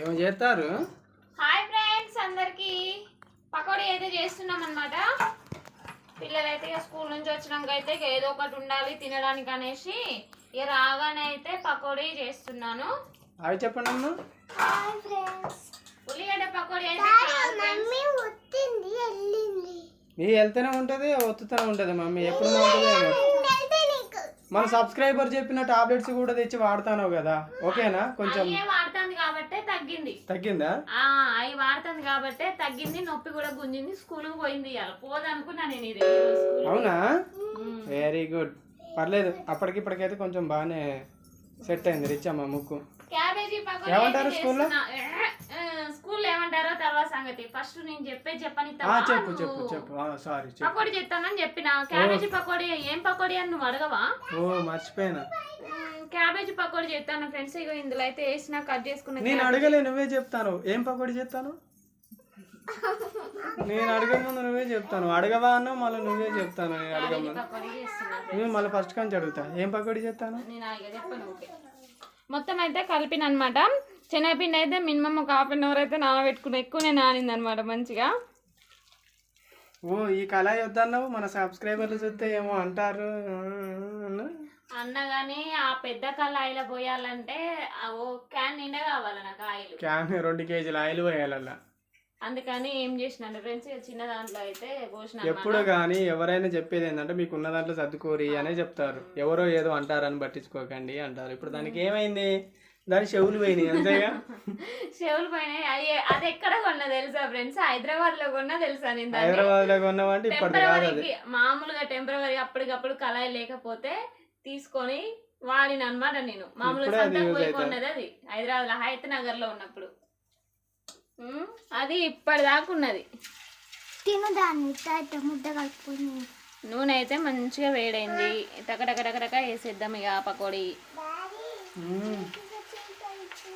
ఏమో చేస్తారు hi friends అందరికి. పకోడీ అయితే చేస్తున్నాం అనమాట పిల్లలైతే ఇక స్కూల్ నుంచి వచ్చినాక అయితే ఇక ఏదో ఒకటి ఉండాలి తినడానికి అనేసి ఇక రాగానే అయితే పకోడీ చేస్తున్నాను. అవి చెప్పండి అమ్మ. Hi friends. ఉల్లిగడ్డ పకోడీ అయితే నీ వెళ్తూనే ఉంటుంది ఒత్తుతూనే ఉంటుంది మమ్మీ ఎప్పుడు ఉంటుంది మన సబ్స్క్రైబర్ చెప్పిన టాబ్లెట్స్ కూడా తెచ్చి వాడతాను కదా. ఓకేనా? కొంచెం వాడుతుంది కాబట్టే తగ్గింది. తగ్గిందా? అవి వాడుతుంది కాబట్టే తగ్గింది నొప్పి కూడా గుంజింది స్కూల్ పోయింది ఇవాళ పోదనుకున్నా నేను ఇది స్కూల్ అవునా? వెరీ గుడ్ పర్లేదు అప్పటికి ఇప్పటికైతే కొంచెం బాగానే సెట్ అయింది రిచ్ అమ్మ ముక్కు. ఏమంటారు స్కూల్లో? స్కూల్లో ఏమంటారో తర్వాత సంగతి ఫస్ట్ నేను చెప్పే చెప్పని చెప్పు చెప్పు చెప్పు. సారీ పకోడీ చెప్తానని చెప్పిన. క్యాబేజీ పకోడీ ఏం పకోడీ అని నువ్వు అడగవా? ఓ మర్చిపోయినా. క్యాబేజీ పకోడీ చెప్తాను ఫ్రెండ్స్. ఇగో ఇందులో అయితే వేసిన కట్ చేసుకున్న నేను అడగలే నువ్వే చెప్తాను. ఏం పకోడీ చెప్తాను నేను అడగ ముందు నువ్వే చెప్తాను. అడగవా అన్నా మళ్ళీ నువ్వే చెప్తాను నేను ముందు. నువ్వు మళ్ళీ ఫస్ట్ కంచి అడుగుతా. ఏం పకోడీ చెప్తాను మొత్తం అయితే కలిపిన అనమాట శనగపిండి అయితే మినిమం ఒక హాఫ్ అన్ అవర్ అయితే నానబెట్టుకుని ఎక్కువనే నానింది అనమాట మంచిగా. ఓ ఈ కళాయి వద్దన్నావు మన సబ్స్క్రైబర్లు చూస్తే ఏమో అంటారు. అన్నగాని ఆ పెద్ద కళాయిలో పోయాలంటే ఆ ఓ క్యాన్ నిండా కావాలి నాకు ఆయిల్? క్యాన్ రెండు కేజీలు ఆయిల్ పోయాలల్లా అందుకని ఏం చేసినాను? ఫ్రెండ్స్ చిన్న దాంట్లో అయితే పోసిన ఎప్పుడు కానీ ఎవరైనా చెప్పేది ఏంటంటే మీకు ఉన్న దాంట్లో సర్దుకోరి అనే చెప్తారు. ఎవరో ఏదో అంటారని పట్టించుకోకండి అంటారు. ఇప్పుడు దానికి ఏమైంది? దాని చెవులు పోయినాయి అంతేగా? చెవులు పైన అయ్యే అది ఎక్కడ కొన్నా తెలుసా ఫ్రెండ్స్? హైదరాబాద్లో కొన్నా తెలుసా నేను దాన్ని? హైదరాబాద్లో కొన్నామంటే టెంపరవరీకి మామూలుగా టెంపరవరీ అప్పటికప్పుడు కళాయి లేకపోతే తీసుకొని వాడిన అనమాట నేను. మామూలుగా పోయి. కొన్నది అది హైదరాబాద్లో హైత్ నగర్లో ఉన్నప్పుడు అది ఇప్పటిదాకా ఉన్నది. తిను దాన్ని ఇట్ట ముద్ద కలుపుకొని. నూనె అయితే మంచిగా వేడైంది. టకటక టకటక వేసేద్దాం ఇక పకోడీ మ్మ్. కురుకు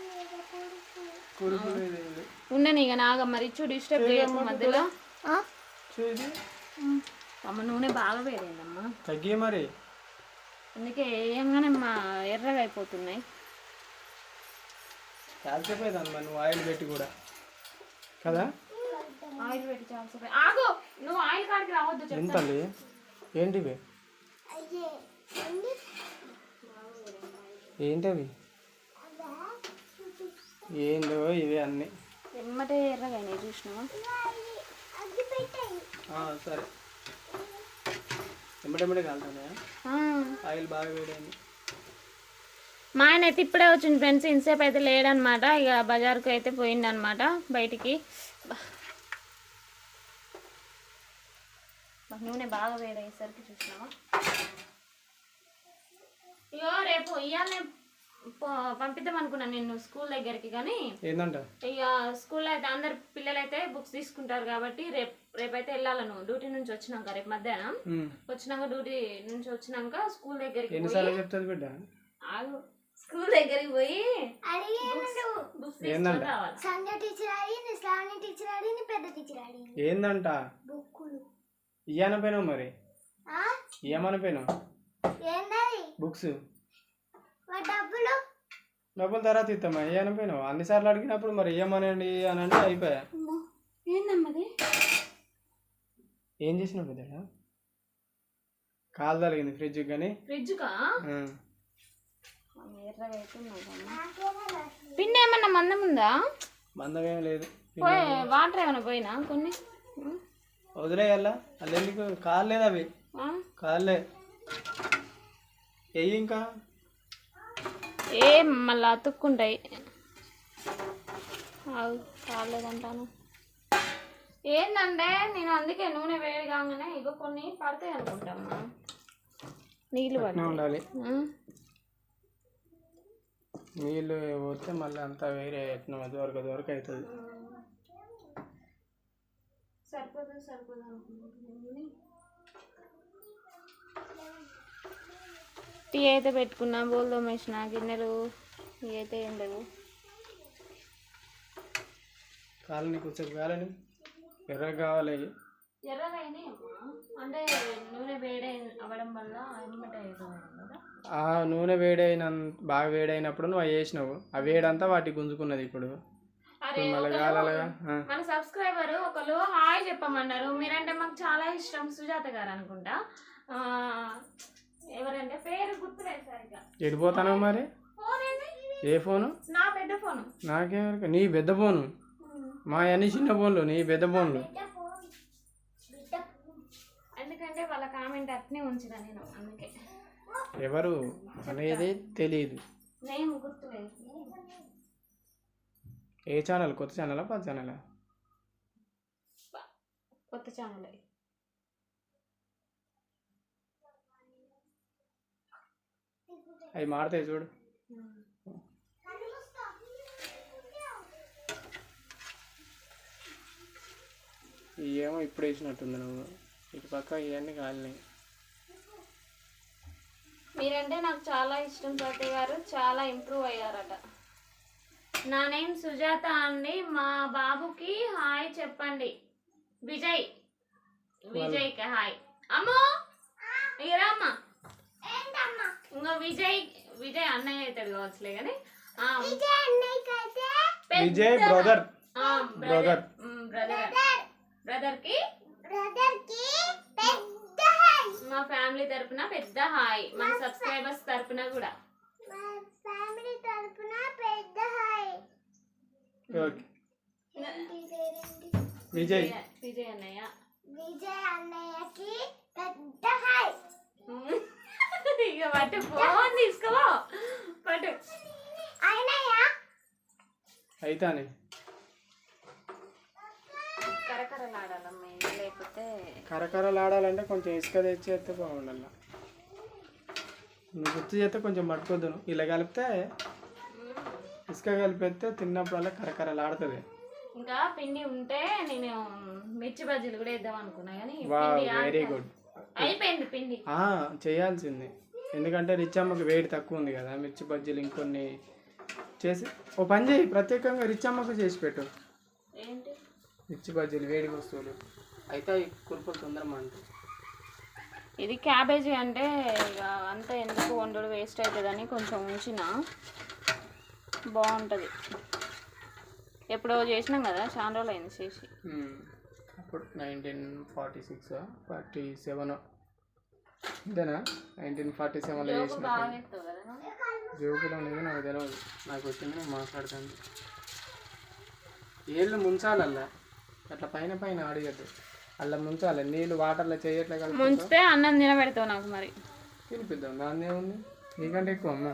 లేదు, ఏం లేదు. ఉండని ఇక నాగ మరి చూడు డిస్టర్బ్ చేయకు మధ్యలో. చూసి అమ్మ నూనె బాగా వేడైందమ్మా. తగ్గి మరి. అందుకే వేయంగానే మా ఎర్రగా అయిపోతున్నాయి. కాల్చిపోయేదాన్ని మరి నువ్వు ఆయిల్ పెట్టి కూడా. కదా? ఆయిల్ పెట్టి చాలాసేపు ఆగు! నువ్వు ఆయిల్ కాడికి రావద్దు చెప్పు ఎంతండి ఏంటివి? ఏంటవి? ఏందో ఇవి అన్నీ. ఎమ్మటే చూసినావా? సరే. ఎమ్మటెమ్మటే కాలుతున్నాయా? ఆ. ఆయిల్ బాగా వేడైంది. మా ఆయన అయితే ఇప్పుడే వచ్చింది ఫ్రెండ్స్ ఇంతసేపు అయితే లేడనమాట ఇక బజార్కు అయితే పోయిందనమాట బయటికి. నూనె బాగా వేడయ్యేసరికి చూసినావా? ఇగో రేపు ఇవాళ పంపిద్దాం అనుకున్నాను నేను స్కూల్ దగ్గరికి కానీ ఏందంట? ఇక స్కూల్లో అయితే అందరు పిల్లలు అయితే బుక్స్ తీసుకుంటారు కాబట్టి రేపు రేపైతే వెళ్ళాలి నువ్వు. డ్యూటీ నుంచి వచ్చినాక రేపు మధ్యాహ్నం. వచ్చినాక డ్యూటీ నుంచి వచ్చినాక స్కూల్ దగ్గరికి పోయి ఎన్నిసార్లు చెప్తుంది బిడ్డ? ఆగు. స్కూల్ దగ్గరికి పోయి సంధ్య టీచర్ అడిగింది శ్రావణి టీచర్ అడిగింది పెద్ద టీచర్ అడిగింది. ఏందంట? బుక్కులు. ఇయ్యనపోయినావు మరి. ఏందది? బుక్స్. డబ్బులు? డబ్బులు తర్వాత ఇస్తామా? ఇయ్యనపోయినావు అన్నిసార్లు అడిగినప్పుడు మరి ఇయ్యమనండి అని అంటే అయిపోయా ఏందమ్మది ఏం చేసినావు పెద్దడా? కాలు తలిగింది ఫ్రిడ్జ్ కానీ ఫ్రిడ్జ్ పిండి ఏమన్నా మందం ఉందా? మందమేం లేదు. పోయి వాటర్ ఏమైనా పోయినా? కొన్ని? వదిలేయాలా అల్ల. ఎందుకు? కాలేదు అవి. ఆ? కాలే. ఎయ్యి ఇంకా? ఏ మళ్ళీ అతుక్కుంటాయి. కాలేదంటాను ఏందంటే నేను అందుకే నూనె వేడి కాగానే ఇగో కొన్ని పడతాయి అనుకుంటామ్మా. నీళ్ళు ఉండాలి? నీళ్ళు పోతే మళ్ళీ అంతా వేరే దొరక దొరక అవుతుంది. సరిపోతుంది సరిపోదు అనుకుంటున్నాను. టీ అయితే పెట్టుకున్నా. బోల్ తోమేసిన గిన్నెలు ఇవి అయితే ఏం లేవు. కాలని కొంచెం కాలని. ఎర్రగా కావాలి. అంటే నూనె వేడి అవ్వడం వల్ల కదా. ఆ నూనె వేడైన బాగా వేడైనప్పుడు నువ్వు అవి వేసినావు. ఆ వేడంతా వాటికి గుంజుకున్నది ఇప్పుడు. మన సబ్స్క్రైబర్ ఒకరు హాయ్ చెప్పమన్నారు. మీరంటే మాకు చాలా ఇష్టం సుజాత గారు అనుకుంటా. ఆ, ఎవరంటే పేరు గుర్తులేదు సరిగ్గా. ఎడిపోతాను మరి? ఏ ఫోను? నా పెద్ద ఫోను. నాకేమరక నీ పెద్ద ఫోను. మా అన్ని చిన్న ఫోన్లు నీ పెద్ద ఫోన్లు. ఎందుకంటే వాళ్ళ కామెంట్ అట్నే ఉంచిన నేను అందుకే. ఎవరు? అనేది తెలియదు నేను గుర్తులేదు. ఏ ఛానల్? కొత్త ఛానలా పాత ఛానలా? కొత్త ఛానల్. అవి మాడతాయి చూడు. ఏమో ఇప్పుడు వేసినట్టుంది నువ్వు. ఇటు పక్క ఇవన్నీ కాలినాయి. మీరంటే నాకు చాలా ఇష్టం సత్య గారు చాలా ఇంప్రూవ్ అయ్యారట. నా నేమ్ సుజాత అండి. మా బాబుకి హాయ్ చెప్పండి. విజయ్. విజయ్కి హాయ్. అమ్మో! ఇరామ్మా ఇంకా విజయ్ విజయ్ అన్నయ్య అవుతాడు కావచ్చులే కానీ ఆ, విజయ్ అన్నయ్యకి అయితే పెద్ద- విజయ్ బ్రదర్ ఆ, బ్రదర్ ఉమ్, బ్రదర్ బ్రదర్కి బ్రదర్కి పెద్ద హై మా ఫ్యామిలీ తరపున పెద్ద హాయ్. మన సబ్స్క్రైబర్స్ తరపున కూడా. మా ఫ్యామిలీ తరపున పెద్ద హై ఓకే. ఏంటి పేరేంటి విజయ్ విజయ్- విజయ్ అన్నయ్య విజయ్ అన్నయ్యకి పెద్ద హై ఉమ్. ఇక పట్టు ఫోన్ తీసుకో పట్టు. అన్నయ్య అయితానే. కరకరలాడాలమ్మా ఇది లేకపోతే కరకరలు ఆడాలంటే కొంచెం ఇసుక తెచ్చేస్తే బాగుండాల నువ్వు గుర్తు చేస్తే కొంచెం పట్టుకోద్దు నువ్వు. ఇలా కలిపితే ఇసుక కలిపితే తిన్నప్పుడల్లా కరకరలు ఆడుతుంది ఇంకా పిండి ఉంటే నేను మిర్చి బజ్జీలు కూడా వేద్దాం అనుకున్నా కానీ వెరీ. గుడ్ అయిపోయింది పిండి. చేయాల్సింది. ఎందుకంటే రిచ్చమ్మకి వేడి తక్కువ ఉంది కదా మిర్చి బజ్జీలు ఇంకొన్ని చేసి ఓ పని చేయి ప్రత్యేకంగా రిచ్చమ్మకు చేసి పెట్టు. ఏంటి? మిర్చి బజ్జీలు వేడి వస్తువులు. అయితే అవి కురుపులు తొందరగా అంట ఇది క్యాబేజీ అంటే ఇక అంత ఎందుకు వండడు వేస్ట్ అవుతుందని కొంచెం ఉంచిన బాగుంటుంది. ఎప్పుడో చేసినాం కదా చాలా రోజులు అయింది చేసి అప్పుడు nineteen forty six forty seven అంతేనా నైన్టీన్ ఫార్టీ సెవెన్లో చేసిన కదా? జోకులు అనేది నాకు తెలియదు నాకు వచ్చింది నేను మాట్లాడతాను. ఏళ్ళు ముంచాలల్లా అట్లా పైన పైన ఆడియద్దు. అలా ముంచాలి. నీళ్ళు వాటర్లో చేయట్లే కలిపి ముంచితే అన్నం తినబెడతావు నాకు మరి. తినిపిద్దాం. దాన్ని ఏముంది? నీకంటే ఎక్కువ అమ్మా.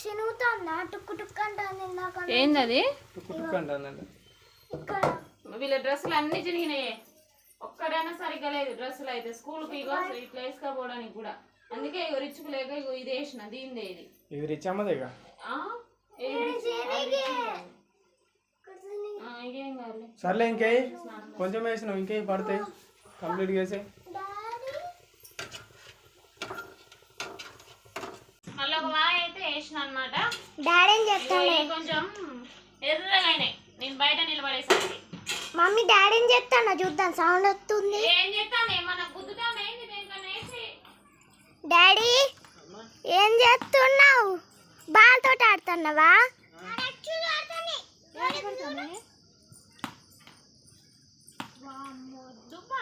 శనుగుతుందా టుక్కు టుక్కు అంటుంది ఇందాక ఏంది అది టుక్కు టుక్కు అంటానండి ఇక్కడ. వీళ్ళ డ్రెస్సులు అన్ని చిరిగినాయే ఒక్కడైనా సరిగ్గా లేదు డ్రెస్సులు అయితే. స్కూల్కి ఇగో ఇట్లా వేసుకోపోవడానికి కూడా. అందుకే ఇగో రిచ్చుకు లేక ఇగో ఇది వేసిన దీనిదే ఇది. ఇది. రిచ్? ఇకేం సర్లే ఇంకేయి. కొంచెం వేసినావు ఇంకేయి పడతాయి. కంప్లీట్గా వేసే డాడీ మళ్ళీ ఒక వాయి అయితే వేసిన అనమాట డాడీని చెప్తాను కొంచెం ఎర్రగా అయినాయి నేను బయట నిలబడేసరికి. మమ్మీ డాడీని చెప్తాను చూద్దాం సౌండ్ వస్తుంది. ఏం చెప్తాను ఏమన్నా గుద్దుతాను ఏంది దేనికన్నా వేసి? డాడీ ఏం చేస్తున్నావు బాల్ తోటి ఆడుతున్నావా? వామ్మో, దుబ్బా?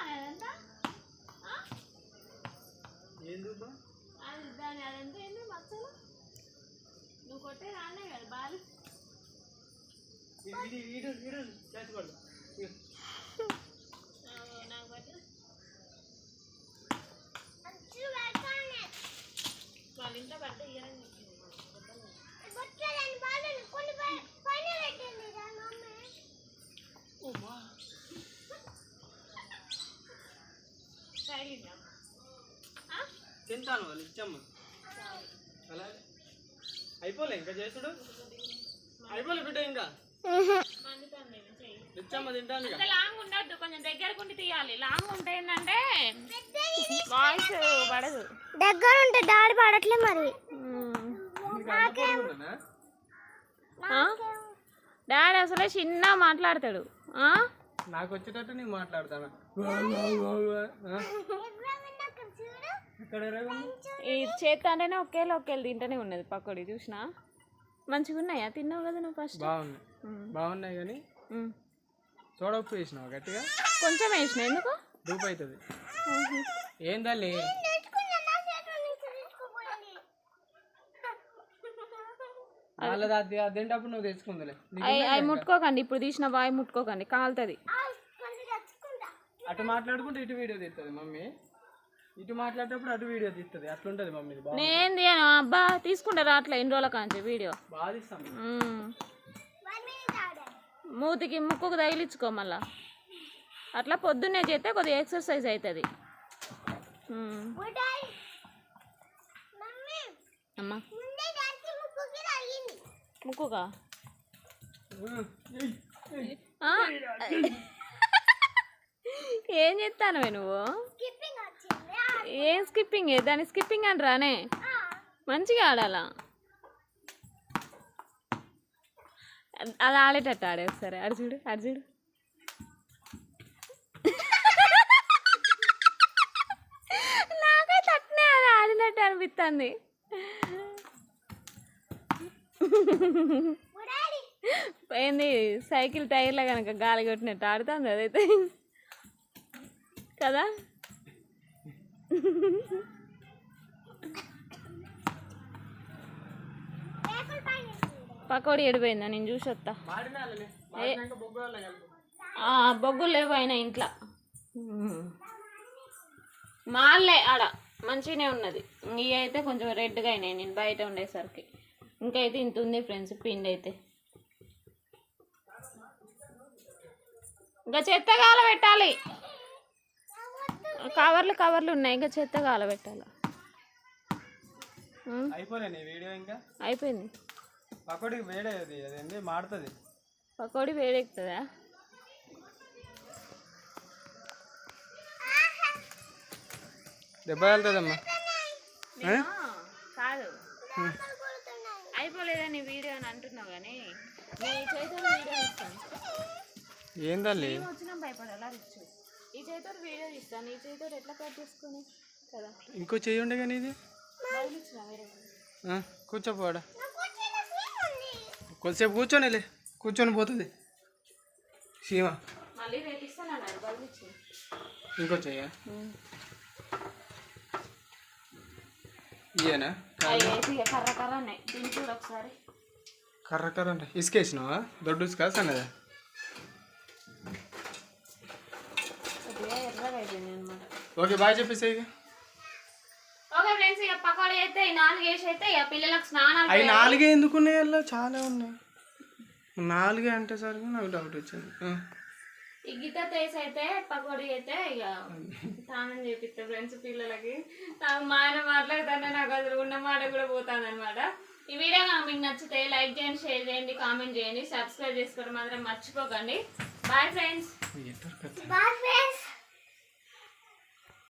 అది దాని అదంతా నువ్వు కొట్టే రానే కదా బాలు. పట్టు. వాళ్ళ ఇంట్లో ఇద్దాం. ఆ? తింటాను వాళ్ళు ఇచ్చమ్మ. అలాగే. అయిపోలే ఇంకా చేసుడు? అయిపోలే బిడ్డ ఇంకా? తింటాను లాంగ్ ఉండొద్దు కొంచెం దగ్గరకుండి తీయాలి. లాంగ్ ఉంటే ఏంటంటే వాయిస్ పడదు. దగ్గర ఉంటే డాడీ పాడట్లే మరి. నీకు అంత పొడుగు ఉంటుందా? డాడీ అసలే చిన్న మాట్లాడతాడు. ఆ? నాకు వచ్చేటట్టు నేను మాట్లాడతాను? ఈ చేత అంటేనే ఒకేలా ఒకేళ్ళు తింటూనే ఉన్నది పకోడీ చూసినా? మంచిగా ఉన్నాయా? తిన్నావు కదా నువ్వు ఫస్ట్ బాగున్నాయి. బాగున్నాయి కానీ సోడా ఉప్పు వేసినావు గట్టిగా? కొంచెం వేసిన ఎందుకు? డూప్ అవుతుంది ఏం తల్లి? వాళ్ళది అది అది తింటప్పుడు నువ్వు తెచ్చుకుందిలే. అవి ముట్టుకోకండి ఇప్పుడు తీసిన బాయ్ ముట్టుకోకండి కాలుతుంది. అటు మాట్లాడుకుంటే ఇటు వీడియో తీస్తుంది మమ్మీ. ఇటు మాట్లాడేటప్పుడు అటు వీడియో తీస్తుంది. అట్లుంటది మమ్మీ నేను తీయను. అబ్బా తీసుకుంటారా అట్లా ఎన్ని రోజుల కాంచి వీడియో. బాగా. మూతికి ముక్కుకు తగిలించుకో మళ్ళా. అట్లా పొద్దున్నే చేస్తే కొద్దిగా ఎక్సర్సైజ్ అవుతుంది అమ్మా. ముక్కుగా? ఏం చెప్తానవే నువ్వు? ఏం స్కిప్పింగ్ దాని స్కిప్పింగ్ అంటారానే మంచిగా ఆడాలా? అది ఆడేటట్టు ఆడే ఒకసారి అడు చూడు అడు చూడు. నాకైతే అట్నే అది ఆడినట్టు అనిపిస్తుంది ఏంది సైకిల్ టైర్లో కనుక గాలి కొట్టినట్టు ఆడుతుంది అదైతే. కదా? పకోడీ ఎడిపోయిందా? నేను చూసి వస్తా బొగ్గులు లేవు అయినా ఇంట్లో. మాల్లే ఆడ మంచిగానే ఉన్నది. ఇవి అయితే కొంచెం రెడ్గా అయినాయి. నేను బయట ఉండేసరికి. ఇంకైతే ఇంత ఉంది ఫ్రెండ్స్ పిండి అయితే. ఇంకా చెత్త కాల పెట్టాలి. కవర్లు కవర్లు ఉన్నాయి ఇంకా చెత్త కాల పెట్టాలి ఉం, అయిపోలే నీ వీడియో ఇంకా? అయిపోయింది. పకోడికి వేడే అది అదేంటి మాడుతుంది. పకోడీ వేడెక్కుతుందా? దెబ్బ వెళ్తుందమ్మా కాదు. అయిపోలేదని వీడియో అని అంటున్నావు కానీ నీ వీడియో ఇస్తాను. ఏం తల్లి మేము వచ్చినా భయపడాలా చేతితో వీడియో ఇస్తాను ఈ చేతితో ఎట్లా కట్ చేసుకొని? కదా. ఇంకో చెయ్యి కానీ ఇది? కూర్చోపోడా కొద్దిసేపు కూర్చోనిలే కూర్చొని పోతుంది. సీమ. ఇంకో చెయ్య? ఇయేనా కర్ర కర్ర ఉన్నాయి. కర్ర కర్ర అంటే ఇసుకేసినావా? దొడ్డు ఇసుక? సన్నదా కొద్దిగా ఎర్రగా అయిపోయింది అనమాట ఓకే బాయ్ చెప్పేసి ఓకే ఫ్రెండ్స్ ఇక పకోడీ అయితే ఈ నాలుగు వేసి అయితే ఇక పిల్లలకు స్నానాలు అవి నాలుగే ఎందుకున్నాయి అలా? చాలా ఉన్నాయి. నాలుగే అంటే సరిగా నాకు డౌట్ వచ్చింది. ఈ గీత తేసి అయితే పకోడీ అయితే ఇక స్నానం చేపిస్తా ఫ్రెండ్స్ పిల్లలకి. మా ఆయన మాట్లాడుతుంటే నాకు అసలు ఉన్న మాట కూడా పోతాను అనమాట ఈ వీడియో కనుక మీకు నచ్చితే లైక్ చేయండి షేర్ చేయండి కామెంట్ చేయండి సబ్స్క్రైబ్ చేసుకోవడం మాత్రం మర్చిపోకండి. Bye friends bye friends